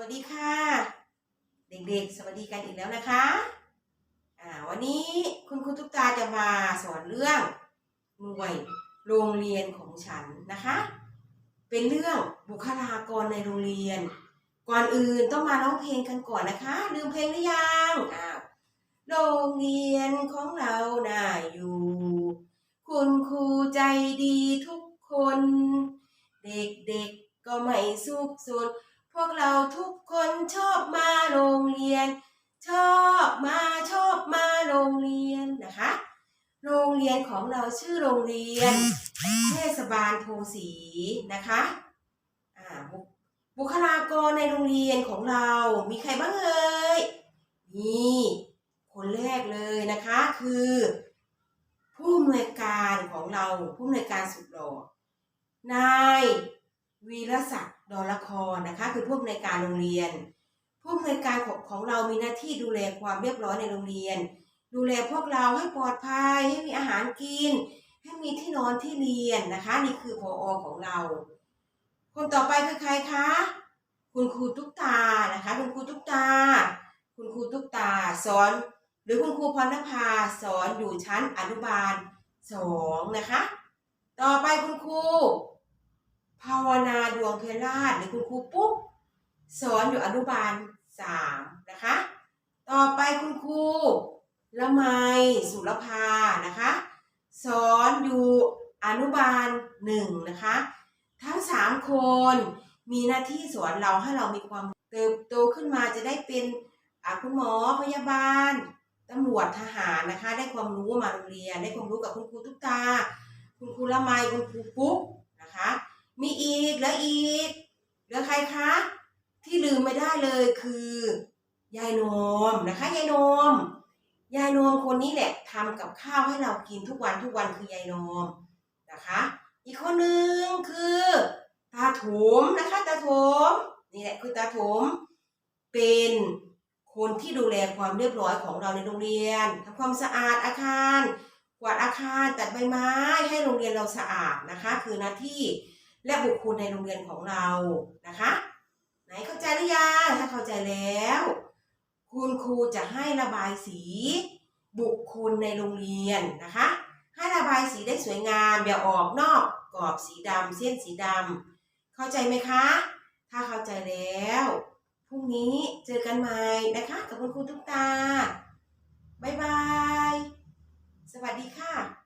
วัสดีค่ะ เด็กๆ สวัสดีกันอีกแล้วนะคะอ่าวันนี้คุณครูตุ๊กตาจะมาสอนเรื่องหน่วยโรงเรียนของฉันนะคะ เป็นเรื่องบุคลากรในโรงเรียน ก่อนอื่นต้องมาร้องเพลงกันก่อนนะคะ ลืมเพลงหรือยังอ้าวโรงเรียนของเราน่าอยู่ คุณครูใจดีทุกคน เด็กๆก็ไม่สุขสน พวกเราทุกคนชอบมาโรงเรียน ชอบมาชอบมาโรงเรียนนะคะ โรงเรียนของเราชื่อโรงเรียน เทศบาลโพสีนะคะบุคลากรในโรงเรียนของเรามีใครบ้างเอ่ยนี่คนแรกเลยนะคะคือ ผู้อำนวยการของเราผู้อำนวยการสุดหล่อนาย วีรศักดิ์ดอลครนะคะ คือผู้อำนวยการโรงเรียน ผู้อำนวยการของของเรามีหน้าที่ดูแลความเรียบร้อยในโรงเรียน ดูแลพวกเราให้ปลอดภัยให้มีอาหารกิน ให้มีที่นอนที่เรียนนะคะ นี่คือพออของเรา คนต่อไปคือใครคะคุณครูตุ๊กตานะคะ คุณครูตุ๊กตา คุณครูตุ๊กตาสอน หรือคุณครูพรณภาสอนอยู่ชั้นอนุบาลสองนะคะ ต่อไปคุณครู งเพราชหรือคุณครูปุ๊กสอนอยู่อนุบาลสามนะคะ ต่อไปคุณครูละไมสุรภานะคะ สอนอยู่อนุบาลหนึ่งนะคะ ทั้งสามคนมีหน้าที่สอนเราให้เรามีความเติบโตขึ้นมาจะได้เป็นคุณหมอพยาบาลตำรวจทหารนะคะ ได้ความรู้มาโรงเรียน ได้ความรู้กับคุณครูตุ๊กตา คุณครูละไมคุณครูปุ๊กนะคะ มีอีกแล้วอีกเหลือใครคะ ที่ลืมไม่ได้เลยคือยายนมนะคะยายนมยายนมคนนี้แหละทำกับข้าวให้เรากินทุกวันทุกวันคือยายนมนะคะ อีกคนหนึ่งคือตาถมนะคะตาถมนี่แหละคือตาถมเป็นคนที่ดูแลความเรียบร้อยของเราในโรงเรียนทำความสะอาดอาคาร กวาดอาคารตัดใบไม้ให้โรงเรียนเราสะอาดนะคะ คือหน้าที่ และบุคคลในโรงเรียนของเรานะคะ ไหนเข้าใจหรือยังถ้าเข้าใจแล้ว คุณครูจะให้ระบายสี บุคคลในโรงเรียนนะคะ ให้ระบายสีได้สวยงามอย่าออกนอกกรอบสีดำเส้นสีดำเข้าใจไหมคะ ถ้าเข้าใจแล้วพรุ่งนี้เจอกันใหม่นะคะกับคุณครูทุกตา บ๊ายบาย สวัสดีค่ะ